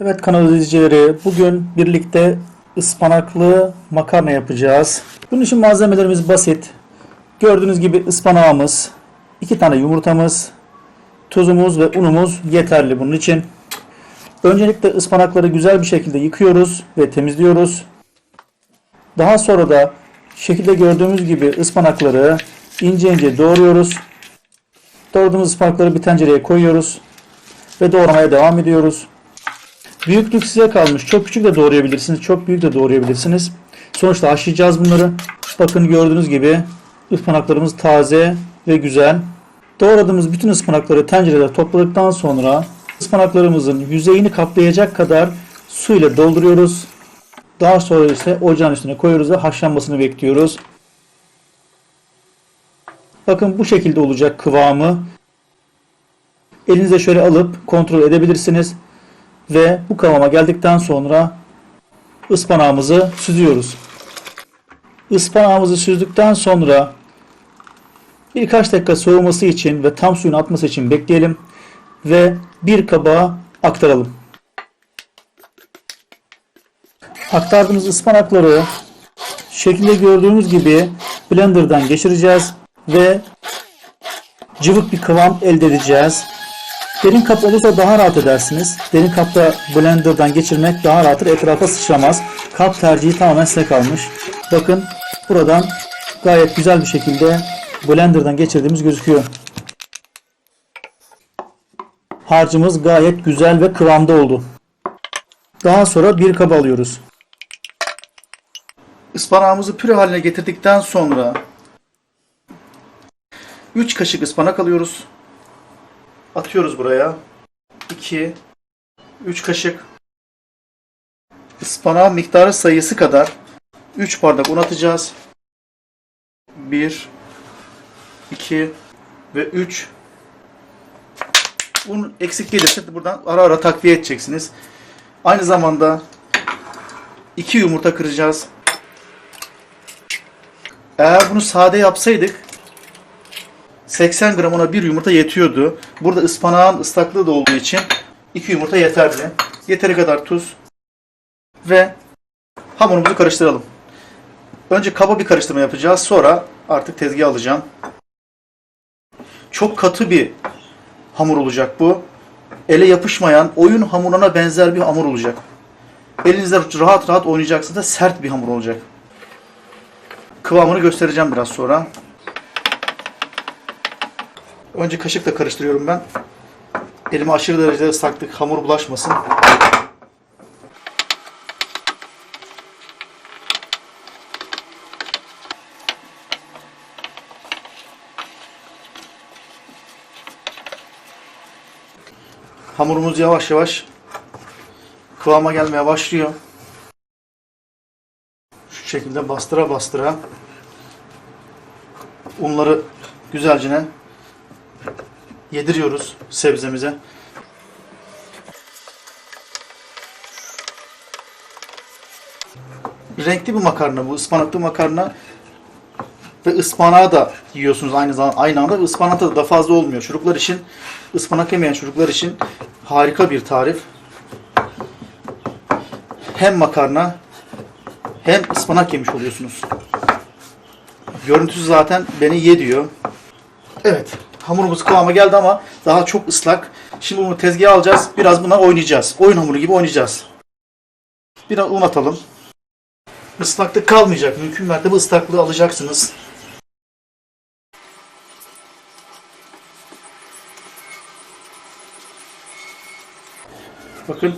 Evet kanal izleyicileri bugün birlikte ıspanaklı makarna yapacağız. Bunun için malzemelerimiz basit. Gördüğünüz gibi ıspanağımız, iki tane yumurtamız, tuzumuz ve unumuz yeterli bunun için. Öncelikle ıspanakları güzel bir şekilde yıkıyoruz ve temizliyoruz. Daha sonra da şekilde gördüğümüz gibi ıspanakları ince ince doğruyoruz. Doğradığımız ıspanakları bir tencereye koyuyoruz ve doğramaya devam ediyoruz. Büyüklük size kalmış. Çok küçük de doğrayabilirsiniz. Çok büyük de doğrayabilirsiniz. Sonuçta haşlayacağız bunları. Bakın gördüğünüz gibi ıspanaklarımız taze ve güzel. Doğradığımız bütün ıspanakları tencerede topladıktan sonra ıspanaklarımızın yüzeyini kaplayacak kadar su ile dolduruyoruz. Daha sonra ise ocağın üstüne koyuyoruz ve haşlanmasını bekliyoruz. Bakın bu şekilde olacak kıvamı. Elinize şöyle alıp kontrol edebilirsiniz. Ve bu kıvama geldikten sonra ıspanağımızı süzüyoruz. Ispanağımızı süzdükten sonra birkaç dakika soğuması için ve tam suyun atması için bekleyelim ve bir kaba aktaralım. Aktardığımız ıspanakları şekilde gördüğümüz gibi blenderdan geçireceğiz ve cıvık bir kıvam elde edeceğiz. Derin kap olursa daha rahat edersiniz. Derin kapta blenderdan geçirmek daha rahattır. Etrafa sıçramaz. Kap tercihi tamamen size kalmış. Bakın buradan gayet güzel bir şekilde blenderdan geçirdiğimiz gözüküyor. Harcımız gayet güzel ve kıvamda oldu. Daha sonra bir kaba alıyoruz. Ispanağımızı püre haline getirdikten sonra 3 kaşık ıspanak alıyoruz. Atıyoruz buraya. 2 3 kaşık ıspanağın miktarı sayısı kadar 3 bardak un atacağız. 1 2 ve 3 Un eksik gelirse buradan ara ara takviye edeceksiniz. Aynı zamanda 2 yumurta kıracağız. Eğer bunu sade yapsaydık 80 gram ona bir yumurta yetiyordu. Burada ıspanağın ıslaklığı da olduğu için 2 yumurta yeterli. Yeteri kadar tuz ve hamurumuzu karıştıralım. Önce kaba bir karıştırma yapacağız. Sonra artık tezgaha alacağım. Çok katı bir hamur olacak bu. Ele yapışmayan, oyun hamuruna benzer bir hamur olacak. Elinizde rahat rahat oynayacaksınız da sert bir hamur olacak. Kıvamını göstereceğim biraz sonra. Önce kaşıkla karıştırıyorum ben. Elime aşırı derecede ıslaklık, hamur bulaşmasın. Hamurumuz yavaş yavaş kıvama gelmeye başlıyor. Şu şekilde bastıra bastıra unları güzelce yediriyoruz sebzemize. Renkli bir makarna bu ıspanaklı makarna ve ıspanağı da yiyorsunuz aynı zamanda aynı anda ve ıspanakta da fazla olmuyor. Çocuklar için ıspanak yemeyen çocuklar için harika bir tarif. Hem makarna hem ıspanak yemiş oluyorsunuz. Görüntüsü zaten beni ye diyor. Evet. Hamurumuz kıvama geldi ama daha çok ıslak. Şimdi bunu tezgaha alacağız. Biraz buna oynayacağız. Oyun hamuru gibi oynayacağız. Biraz un atalım. Islaklık kalmayacak. Mümkün mertebe ıslaklığı alacaksınız. Bakın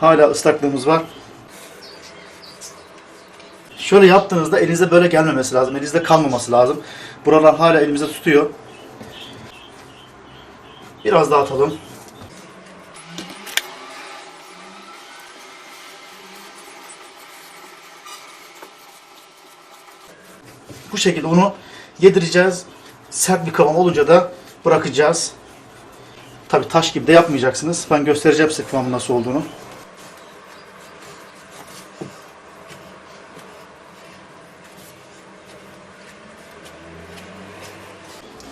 hala ıslaklığımız var. Şöyle yaptığınızda elinizde böyle gelmemesi lazım. Elinizde kalmaması lazım. Buralar hala elimizde tutuyor. Biraz daha atalım. Bu şekilde onu yedireceğiz. Sert bir kıvam olunca da bırakacağız. Tabi taş gibi de yapmayacaksınız. Ben göstereceğim size kıvamın nasıl olduğunu.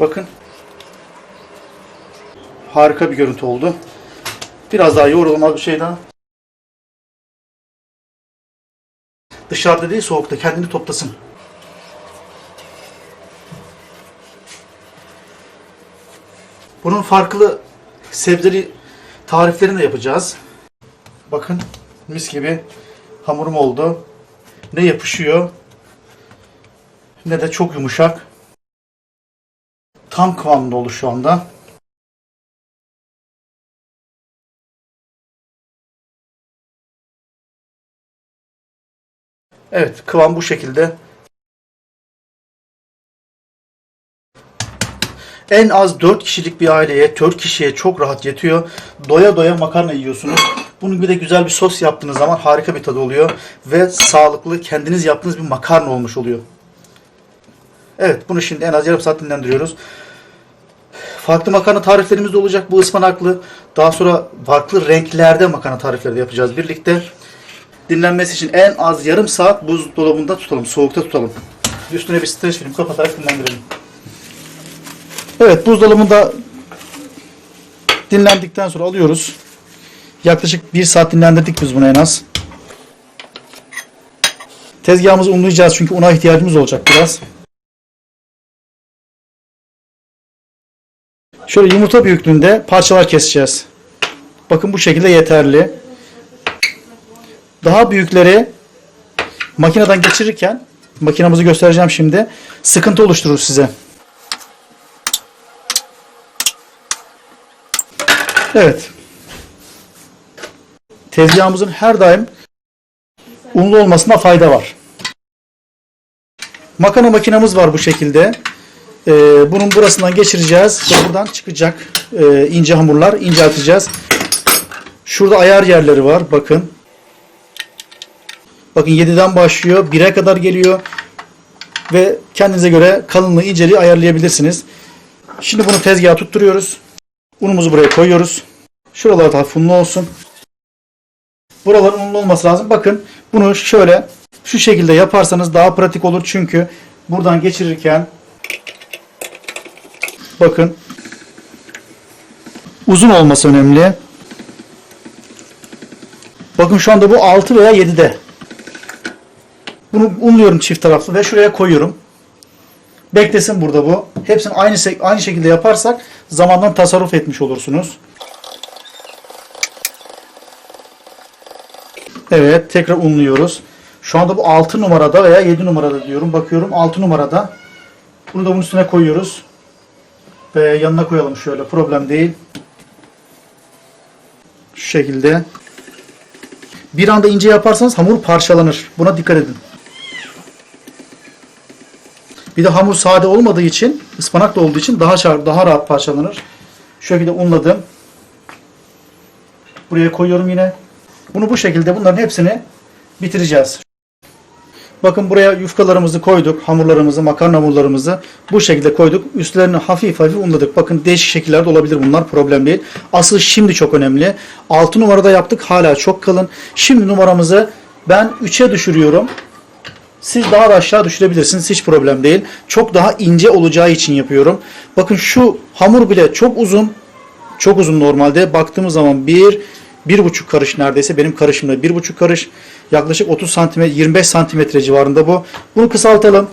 Bakın. Harika bir görüntü oldu. Biraz daha yoğuralım az bir şey daha. Dışarıda değil soğukta kendini toplasın. Bunun farklı sebzeli tariflerini de yapacağız. Bakın mis gibi hamurum oldu. Ne yapışıyor ne de çok yumuşak. Tam kıvamında oldu şu anda. Evet, kıvam bu şekilde. En az 4 kişilik bir aileye, 4 kişiye çok rahat yetiyor. Doya doya makarna yiyorsunuz. Bunun bir de güzel bir sos yaptığınız zaman harika bir tadı oluyor. Ve sağlıklı, kendiniz yaptığınız bir makarna olmuş oluyor. Evet, bunu şimdi en az yarım saat dinlendiriyoruz. Farklı makarna tariflerimiz de olacak. Bu ıspanaklı. Daha sonra farklı renklerde makarna tarifleri de yapacağız birlikte. Dinlenmesi için en az yarım saat buzdolabında tutalım, soğukta tutalım. Üstüne bir streç film kapatarak dinlendirelim. Evet, buzdolabında dinlendikten sonra alıyoruz. Yaklaşık bir saat dinlendirdik biz bunu en az. Tezgahımızı unlayacağız çünkü una ihtiyacımız olacak biraz. Şöyle yumurta büyüklüğünde parçalar keseceğiz. Bakın bu şekilde yeterli. Daha büyükleri makineden geçirirken makinamızı göstereceğim şimdi. Sıkıntı oluşturur size. Evet. Tezgahımızın her daim unlu olmasına fayda var. Makana makinamız var bu şekilde. Ee, bunun burasından geçireceğiz ve buradan çıkacak e, ince hamurlar incelteceğiz. Şurada ayar yerleri var. Bakın. Bakın 7'den başlıyor. 1'e kadar geliyor. Ve kendinize göre kalınlığı, inceliği ayarlayabilirsiniz. Şimdi bunu tezgaha tutturuyoruz. Unumuzu buraya koyuyoruz. Şuralar da hafif unlu olsun. Buraların unlu olması lazım. Bakın bunu şöyle şu şekilde yaparsanız daha pratik olur. Çünkü buradan geçirirken bakın uzun olması önemli. Bakın şu anda bu 6 veya 7'de. Bunu unluyorum çift taraflı ve şuraya koyuyorum. Beklesin burada bu. Hepsini aynı aynı şekilde yaparsak zamandan tasarruf etmiş olursunuz. Evet, tekrar unluyoruz. Şu anda bu 6 numarada veya 7 numarada diyorum. Bakıyorum 6 numarada. Bunu da bunun üstüne koyuyoruz. Ve yanına koyalım şöyle. Problem değil. Şu şekilde. Bir anda ince yaparsanız hamur parçalanır. Buna dikkat edin. Bir de hamur sade olmadığı için, ıspanak da olduğu için daha çar- daha rahat parçalanır. Şu şekilde unladım. Buraya koyuyorum yine. Bunu bu şekilde bunların hepsini bitireceğiz. Bakın buraya yufkalarımızı koyduk. Hamurlarımızı, makarna hamurlarımızı bu şekilde koyduk. Üstlerini hafif hafif unladık. Bakın değişik şekillerde olabilir bunlar. Problem değil. Asıl şimdi çok önemli. 6 numarada yaptık. Hala çok kalın. Şimdi numaramızı ben 3'e düşürüyorum. Siz daha da aşağı düşürebilirsiniz. Hiç problem değil. Çok daha ince olacağı için yapıyorum. Bakın şu hamur bile çok uzun. Çok uzun normalde. Baktığımız zaman bir, bir buçuk karış neredeyse. Benim karışımda bir buçuk karış. Yaklaşık 30 santimetre, 25 santimetre civarında bu. Bunu kısaltalım.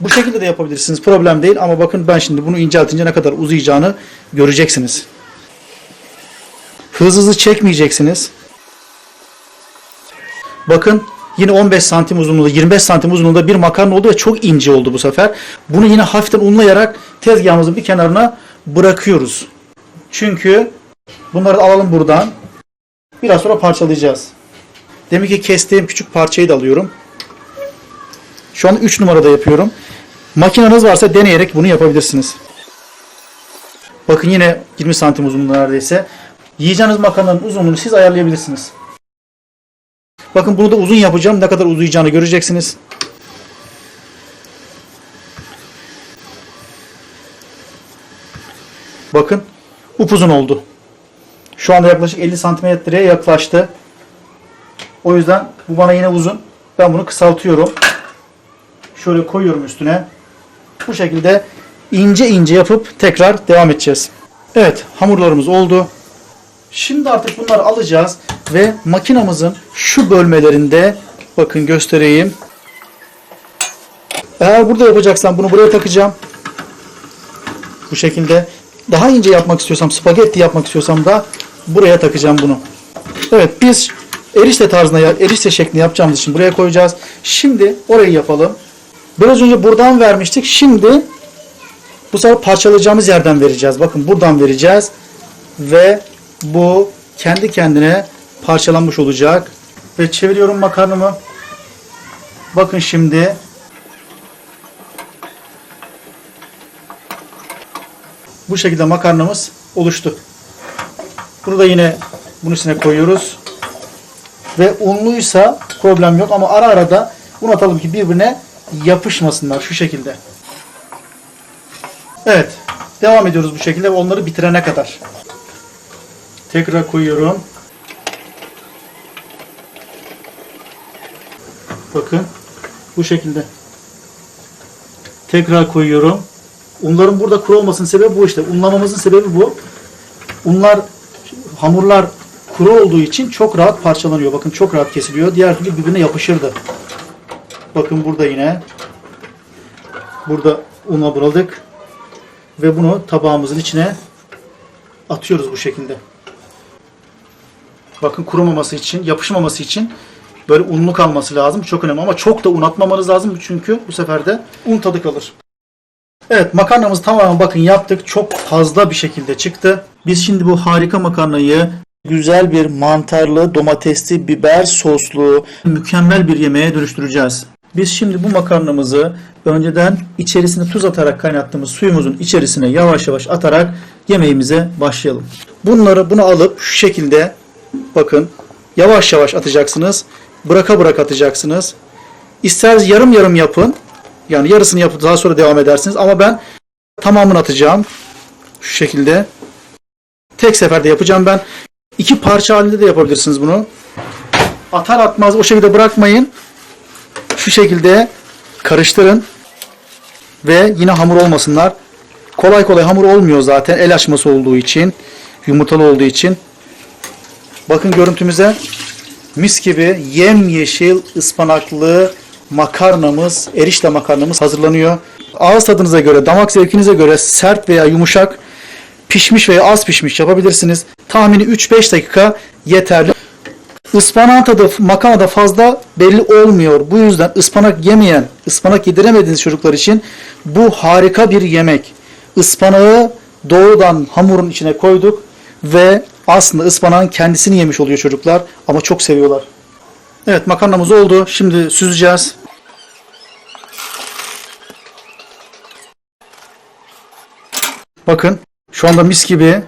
Bu şekilde de yapabilirsiniz. Problem değil. Ama bakın ben şimdi bunu inceltince ne kadar uzayacağını göreceksiniz. Hız hızlı çekmeyeceksiniz. Bakın yine 15 santim uzunluğunda 25 santim uzunluğunda bir makarna oldu ve çok ince oldu bu sefer. Bunu yine hafiften unlayarak tezgahımızın bir kenarına bırakıyoruz. Çünkü bunları da alalım buradan. Biraz sonra parçalayacağız. Demek ki kestiğim küçük parçayı da alıyorum. Şu an 3 numarada yapıyorum. Makineniz varsa deneyerek bunu yapabilirsiniz. Bakın yine 20 santim uzunluğunda neredeyse. Yiyeceğiniz makarnanın uzunluğunu siz ayarlayabilirsiniz. Bakın bunu da uzun yapacağım. Ne kadar uzayacağını göreceksiniz. Bakın upuzun oldu. Şu anda yaklaşık 50 santimetreye yaklaştı. O yüzden bu bana yine uzun. Ben bunu kısaltıyorum. Şöyle koyuyorum üstüne. Bu şekilde ince ince yapıp tekrar devam edeceğiz. Evet hamurlarımız oldu. Şimdi artık bunları alacağız ve makinamızın şu bölmelerinde bakın göstereyim. Eğer burada yapacaksan bunu buraya takacağım. Bu şekilde. Daha ince yapmak istiyorsam, spagetti yapmak istiyorsam da buraya takacağım bunu. Evet biz erişte tarzında, erişte şeklinde yapacağımız için buraya koyacağız. Şimdi orayı yapalım. Biraz önce buradan vermiştik. Şimdi bu sefer parçalayacağımız yerden vereceğiz. Bakın buradan vereceğiz. Ve bu kendi kendine parçalanmış olacak. Ve çeviriyorum makarnamı. Bakın şimdi bu şekilde makarnamız oluştu. Bunu da yine bunun üstüne koyuyoruz. Ve unluysa problem yok ama ara ara da un atalım ki birbirine yapışmasınlar şu şekilde. Evet. Devam ediyoruz bu şekilde onları bitirene kadar. Tekrar koyuyorum. Bakın. Bu şekilde. Tekrar koyuyorum. Unların burada kuru olmasının sebebi bu işte. Unlamamızın sebebi bu. Unlar, hamurlar kuru olduğu için çok rahat parçalanıyor. Bakın çok rahat kesiliyor. Diğer türlü birbirine yapışırdı. Bakın burada yine. Burada una buladık. Ve bunu tabağımızın içine atıyoruz bu şekilde. Bakın kurumaması için, yapışmaması için böyle unlu kalması lazım. Çok önemli ama çok da un atmamanız lazım çünkü bu sefer de un tadı kalır. Evet makarnamızı tamamen bakın yaptık. Çok fazla bir şekilde çıktı. Biz şimdi bu harika makarnayı güzel bir mantarlı, domatesli, biber soslu, mükemmel bir yemeğe dönüştüreceğiz. Biz şimdi bu makarnamızı önceden içerisine tuz atarak kaynattığımız suyumuzun içerisine yavaş yavaş atarak yemeğimize başlayalım. Bunları bunu alıp şu şekilde bakın yavaş yavaş atacaksınız. Bıraka bıraka atacaksınız. İster yarım yarım yapın. Yani yarısını yapıp daha sonra devam edersiniz. Ama ben tamamını atacağım. Şu şekilde. Tek seferde yapacağım ben. İki parça halinde de yapabilirsiniz bunu. Atar atmaz o şekilde bırakmayın. Şu şekilde karıştırın. Ve yine hamur olmasınlar. Kolay kolay hamur olmuyor zaten. El açması olduğu için. Yumurtalı olduğu için. Bakın görüntümüze. Mis gibi yemyeşil ıspanaklı makarnamız, erişte makarnamız hazırlanıyor. Ağız tadınıza göre, damak zevkinize göre sert veya yumuşak, pişmiş veya az pişmiş yapabilirsiniz. Tahmini 3-5 dakika yeterli. Ispanağın tadı makarnada fazla belli olmuyor. Bu yüzden ıspanak yemeyen, ıspanak yediremediğiniz çocuklar için bu harika bir yemek. Ispanağı doğrudan hamurun içine koyduk ve aslında ıspanağın kendisini yemiş oluyor çocuklar ama çok seviyorlar. Evet makarnamız oldu. Şimdi süzeceğiz. Bakın şu anda mis gibi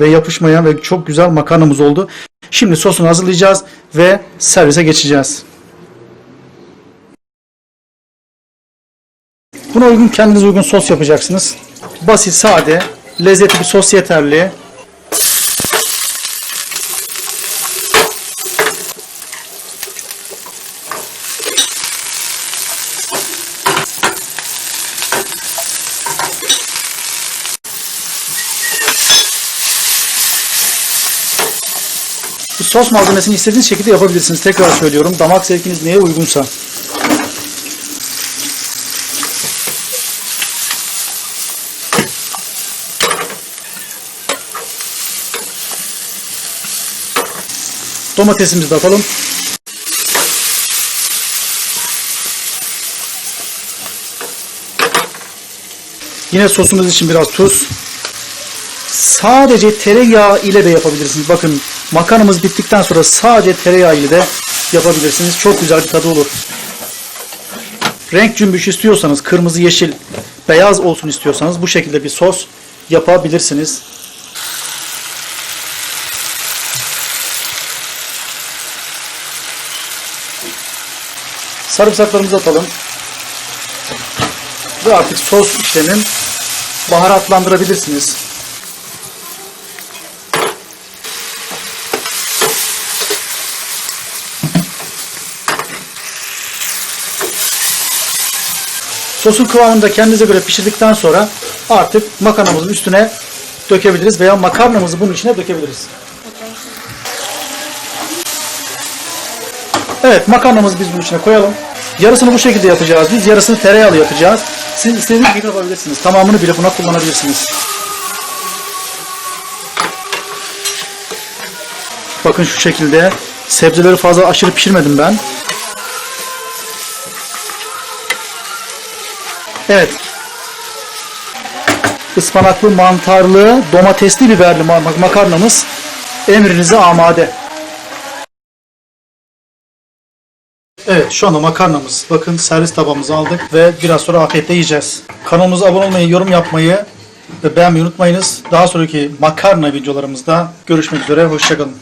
ve yapışmayan ve çok güzel makarnamız oldu. Şimdi sosunu hazırlayacağız ve servise geçeceğiz. Buna uygun kendinize uygun sos yapacaksınız. Basit, sade, lezzetli bir sos yeterli. Sos malzemesini istediğiniz şekilde yapabilirsiniz. Tekrar söylüyorum. Damak zevkiniz neye uygunsa. Domatesimizi de atalım. Yine sosumuz için biraz tuz. Sadece tereyağı ile de yapabilirsiniz. Bakın makarnamız bittikten sonra sadece tereyağı ile de yapabilirsiniz. Çok güzel bir tadı olur. Renk cümbüş istiyorsanız kırmızı, yeşil, beyaz olsun istiyorsanız bu şekilde bir sos yapabilirsiniz. Sarımsaklarımızı atalım. Ve artık sos işlemim baharatlandırabilirsiniz. Sosun kıvamını da kendinize göre pişirdikten sonra artık makarnamızın üstüne dökebiliriz veya makarnamızı bunun içine dökebiliriz. Evet makarnamızı biz bunun içine koyalım. Yarısını bu şekilde yapacağız biz. Yarısını tereyağlı yapacağız. Siz istediğiniz gibi yapabilirsiniz. Tamamını bile buna kullanabilirsiniz. Bakın şu şekilde. Sebzeleri fazla aşırı pişirmedim ben. Evet. Ispanaklı, mantarlı, domatesli, biberli ma- makarnamız emrinize amade. Evet şu anda makarnamız bakın servis tabağımızı aldık ve biraz sonra afiyetle yiyeceğiz. Kanalımıza abone olmayı, yorum yapmayı ve beğenmeyi unutmayınız. Daha sonraki makarna videolarımızda görüşmek üzere. Hoşçakalın.